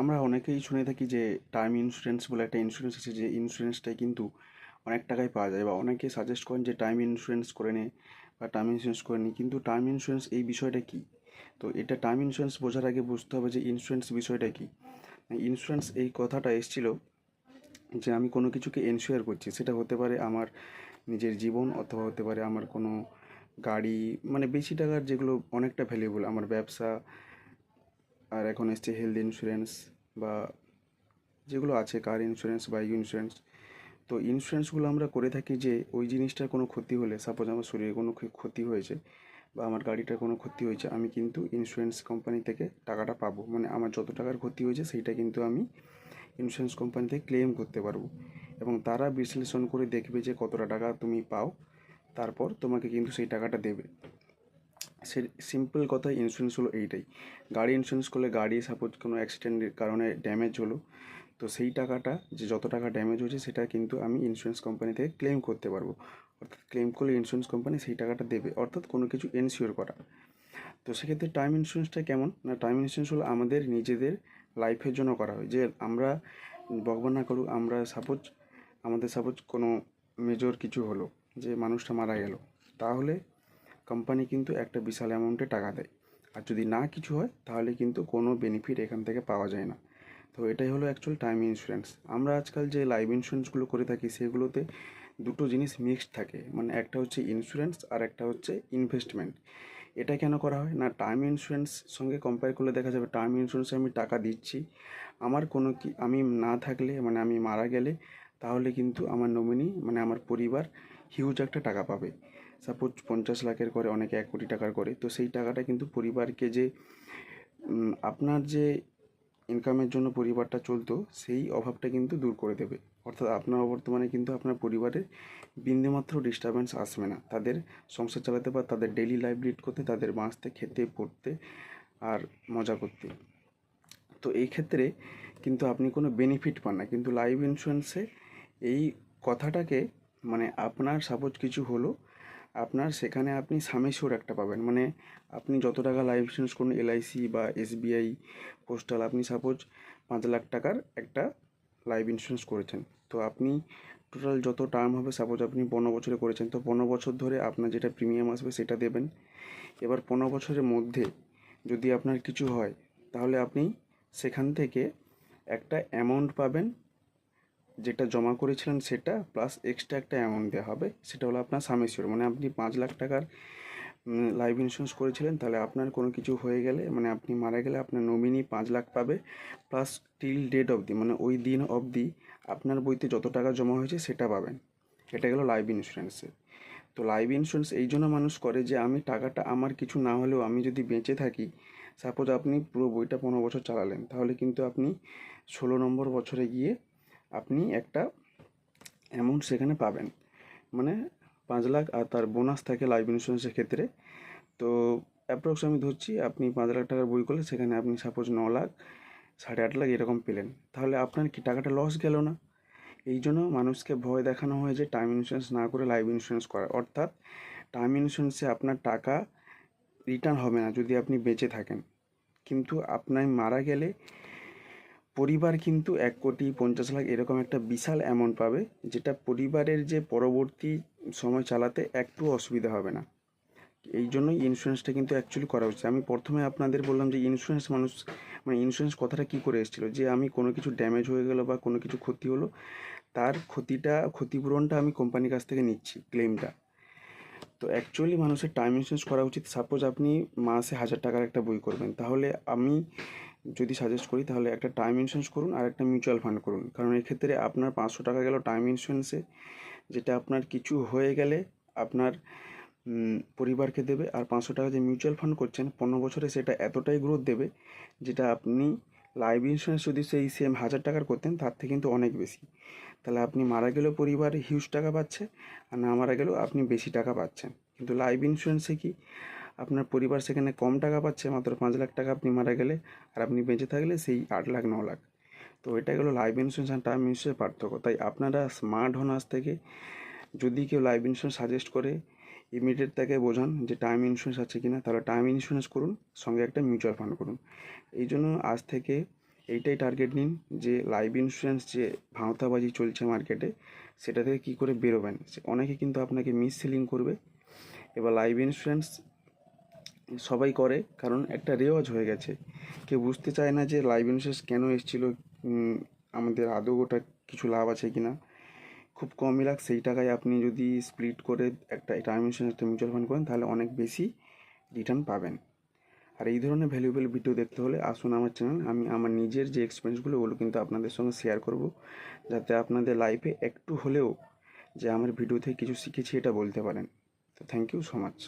আমরা অনেকেই শুনে থাকি যে টার্ম ইন্স্যুরেন্স বলে একটা ইন্স্যুরেন্স আছে, যে ইন্স্যুরেন্সটাই কিন্তু অনেক টাকায় পাওয়া যায় বা অনেকে সাজেস্ট করেন যে টার্ম ইন্স্যুরেন্স করে নে বা টার্ম ইন্স্যুরেন্স করে নি। কিন্তু টার্ম ইন্স্যুরেন্স এই বিষয়টা কী? তো এটা টার্ম ইন্স্যুরেন্স বোঝার আগে বুঝতে হবে যে ইন্স্যুরেন্স বিষয়টা কী? ইন্স্যুরেন্স এই কথাটা এসেছিল যে আমি কোনো কিছুকে এনশিওর করছি, সেটা হতে পারে আমার নিজের জীবন অথবা হতে পারে আমার কোনো গাড়ি মানে বেশি টাকার যেগুলো অনেকটা ভ্যালুয়েবল আমার ব্যবসা আর এখন এসছে হেলথ ইন্স্যুরেন্স বা যেগুলো আছে কার ইন্স্যুরেন্স বাইক ইন্স্যুরেন্স তো ইন্স্যুরেন্সগুলো আমরা করে থাকি যে ওই জিনিসটার কোনো ক্ষতি হলে সাপোজ আমার শরীরে কোনো ক্ষ- ক্ষতি হয়েছে বা আমার গাড়িটার কোনো ক্ষতি হয়েছে, আমি কিন্তু ইন্স্যুরেন্স কোম্পানি থেকে টাকাটা পাবো। মানে আমার যত টাকার ক্ষতি হয়েছে সেইটা কিন্তু আমি ইন্স্যুরেন্স কোম্পানি থেকে ক্লেম করতে পারব। এবং তারা বিশ্লেষণ করে দেখবে যে কতটা টাকা তুমি পাও, তারপর তোমাকে কিন্তু সেই টাকাটা দেবে। সে সিম্পল কথা ইন্স্যুরেন্স হলো এইটাই। গাড়ি ইন্স্যুরেন্স করলে গাড়ি সাপোজ কোনো অ্যাক্সিডেন্টের কারণে ড্যামেজ হলো, তো সেই টাকাটা, যে যত টাকা ড্যামেজ হয়েছে সেটা কিন্তু আমি ইন্স্যুরেন্স কোম্পানি থেকে ক্লেম করতে পারব। অর্থাৎ ক্লেম করলে ইন্স্যুরেন্স কোম্পানি সেই টাকাটা দেবে, অর্থাৎ কোনো কিছু এনশিওর করা। তো সেক্ষেত্রে টার্ম ইন্স্যুরেন্সটা কেমন? না টার্ম ইন্স্যুরেন্স হলো আমাদের নিজেদের লাইফের জন্য করা হয়। যে আমরা ভগবান না করুক, আমরা সাপোজ আমাদের সাপোজ কোনো মেজর কিছু হলো, যে মানুষটা মারা গেল, তাহলে কোম্পানি কিন্তু একটা বিশাল অ্যামাউন্টে টাকা দেয়। আর যদি না কিছু হয়, তাহলে কিন্তু কোনো বেনিফিট এখান থেকে পাওয়া যায় না। তো এটাই হলো অ্যাকচুয়াল টাইম ইন্স্যুরেন্স আমরা আজকাল যে লাইফ ইন্স্যুরেন্সগুলো করে থাকি, সেগুলোতে দুটো জিনিস মিক্সড থাকে। মানে একটা হচ্ছে ইন্স্যুরেন্স আর একটা হচ্ছে ইনভেস্টমেন্ট এটা কেন করা হয়? না টার্ম ইন্স্যুরেন্স সঙ্গে কম্পেয়ার করলে দেখা যাবে টার্ম ইন্স্যুরেন্সে আমি টাকা দিচ্ছি। আমার কোনো কি, আমি না থাকলে মানে আমি মারা গেলে, তাহলে কিন্তু আমার নমিনি মানে আমার পরিবার হিউজ একটা টাকা পাবে। সাপোজ পঞ্চাশ লাখের করে অনেকে এক কোটি টাকার করে, তো সেই টাকাটা কিন্তু পরিবারকে যে আপনার যে ইনকামের জন্য পরিবারটা চলতো, সেই অভাবটা কিন্তু দূর করে দেবে। অর্থাৎ আপনার বর্তমানে কিন্তু আপনার পরিবারের বিন্দুমাত্র ডিস্টারবেন্স আসবে না। তাদের সংসার চালাতে বা তাদের ডেইলি লাইফ লিড করতে, তাদের বাঁচতে, খেতে, পড়তে আর মজা করতে। তো এই ক্ষেত্রে কিন্তু আপনি কোনো বেনিফিট পান না। কিন্তু লাইফ ইন্স্যুরেন্সে এই কথাটাকে মানে আপনার সাপোজ কিছু হলো আপনার সেখানে আপনি সামেশোর একটা পাবেন। মানে আপনি যত টাকা লাইফ ইন্স্যুরেন্স করুন এলআইসি বা এসবিআই পোস্টাল আপনি সাপোজ পাঁচ লাখ টাকার একটা লাইফ ইন্স্যুরেন্স করেছেন। তো আপনি টোটাল যত টার্ম হবে সাপোজ আপনি পনেরো বছরে করেছেন, তো পনেরো বছর ধরে আপনার যেটা প্রিমিয়াম আসবে সেটা দেবেন। এবার পনেরো বছরের মধ্যে যদি আপনার কিছু হয়, তাহলে আপনি সেখান থেকে একটা অ্যামাউন্ট পাবেন যেটা জমা করেছিলেন সেটা প্লাস এক্সট্রা একটা অ্যামাউন্ট দেওয়া হবে, সেটা হলো আপনার সামেশিওর মানে আপনি পাঁচ লাখ টাকার লাইফ ইন্স্যুরেন্স করেছিলেন, তাহলে আপনার কোনো কিছু হয়ে গেলে মানে আপনি মারা গেলে আপনার নমিনি পাঁচ লাখ পাবে প্লাস টিল ডেট অবধি মানে ওই দিন অবধি আপনার বইতে যত টাকা জমা হয়েছে সেটা পাবেন। এটা গেলো লাইফ ইন্স্যুরেন্সের তো লাইফ ইন্স্যুরেন্স এই জন্য মানুষ করে যে, আমি টাকাটা আমার কিছু না হলেও আমি যদি বেঁচে থাকি সাপোজ আপনি পুরো বইটা পনেরো বছর চালালেন, তাহলে কিন্তু আপনি ষোলো নম্বর বছরে গিয়ে আপনি একটা অ্যামাউন্ট সেখানে পাবেন। মানে পাঁচ লাখ আর তার বোনাস থাকে লাইফ ইন্স্যুরেন্সের ক্ষেত্রে। তো অ্যাপ্রক্স আমি ধরছি, আপনি পাঁচ লাখ টাকার বই করলে সেখানে আপনি সাপোজ ন লাখ, সাড়ে আট লাখ এরকম পেলেন। তাহলে আপনার কি টাকাটা লস গেল না? এই জন্য মানুষকে ভয় দেখানো হয় যে টার্ম ইন্স্যুরেন্স না করে লাইফ ইন্স্যুরেন্স করা। অর্থাৎ টার্ম ইন্স্যুরেন্সে আপনার টাকা রিটার্ন হবে না যদি আপনি বেঁচে থাকেন। কিন্তু আপনার মারা গেলে পরিবার কিন্তু এক কোটি পঞ্চাশ লাখ এরকম একটা বিশাল অ্যামাউন্ট পাবে, যেটা পরিবারের যে পরবর্তী সময় চালাতে একটু অসুবিধা হবে না। এই জন্যই ইন্স্যুরেন্সটা কিন্তু অ্যাকচুয়ালি করা উচিত আমি প্রথমে আপনাদের বললাম যে ইন্স্যুরেন্স মানুষ মানে ইন্স্যুরেন্স কথাটা কী করে এসেছিল? যে আমি কোনো কিছু ড্যামেজ হয়ে গেলো বা কোনো কিছু ক্ষতি হলো, তার ক্ষতিটা, ক্ষতিপূরণটা আমি কোম্পানির কাছ থেকে নিচ্ছি ক্লেমটা তো অ্যাকচুয়ালি মানুষের টাইম ইন্স্যুরেন্স করা উচিত। সাপোজ আপনি মাসে হাজার টাকার একটা বই করবেন। তাহলে আমি যদি সাজেস্ট করি, তাহলে একটা টাইম ইন্স্যুরেন্স করুন আর একটা মিউচুয়াল ফান্ড করুন। কারণ এক্ষেত্রে আপনার পাঁচশো টাকা গেল টাইম ইন্স্যুরেন্সে যেটা আপনার কিছু হয়ে গেলে আপনার পরিবারকে দেবে। আর পাঁচশো টাকা যে মিউচুয়াল ফান্ড করছেন, পনেরো বছরে সেটা এতটাই গ্রোথ দেবে, যেটা আপনি লাইফ ইন্স্যুরেন্স যদি সেই সেম হাজার টাকার করতেন, তার থেকে কিন্তু অনেক বেশি। তাহলে আপনি মারা গেলেও পরিবার হিউজ টাকা পাচ্ছে, আর না মারা গেলেও আপনি বেশি টাকা পাচ্ছেন। কিন্তু লাইফ ইন্স্যুরেন্সে কি আপনার পরিবার সেখানে কম টাকা পাচ্ছে, মাত্র পাঁচ লাখ টাকা আপনি মারা গেলে, আর আপনি বেঁচে থাকলে সেই আট লাখ, ন লাখ। তো এটা গেলো লাইফ ইন্স্যুরেন্স আর টার্ম ইন্স্যুরেন্সের পার্থক্য। তাই আপনারা স্মার্ট হন আজ থেকে যদি কেউ লাইফ ইন্স্যুরেন্স সাজেস্ট করে ইমিডিয়েট তাকে বোঝান যে টার্ম ইন্স্যুরেন্স আছে কিনা, তাহলে টার্ম ইন্স্যুরেন্স করুন, সঙ্গে একটা মিউচুয়াল ফান্ড করুন। এই জন্য আজ থেকে এইটাই টার্গেট নিন যে লাইফ ইন্স্যুরেন্স যে ভাঁওতাবাজি চলছে মার্কেটে সেটা থেকে কী করে বেরোবেন? অনেকে কিন্তু আপনাকে মিস সেলিং করবে। এবার লাইফ ইন্স্যুরেন্স সবাই করে, কারণ একটা রেওয়াজ হয়ে গেছে। কেউ বুঝতে চায় না যে লাইফ ইন্স্যুরেন্স কেন এসেছিল আমাদের আদৌ ওটা কিছু লাভ আছে কি না খুব কমই লাখ, সেই টাকায় আপনি যদি স্প্লিট করে একটা টার্ম ইন্স্যুরেন্স একটা মিউচুয়াল ফান্ড করেন, তাহলে অনেক বেশি রিটার্ন পাবেন। আর এই ধরনের ভ্যালুয়েবল ভিডিও দেখতে হলে আসুন আমার চ্যানেল আমি আমার নিজের যে এক্সপিরিয়েন্সগুলো ওগুলো কিন্তু আপনাদের সঙ্গে শেয়ার করব। যাতে আপনাদের লাইফে একটু হলেও যে আমার ভিডিও থেকে কিছু শিখেছি, এটা বলতে পারেন। তো থ্যাংক ইউ সো মাচ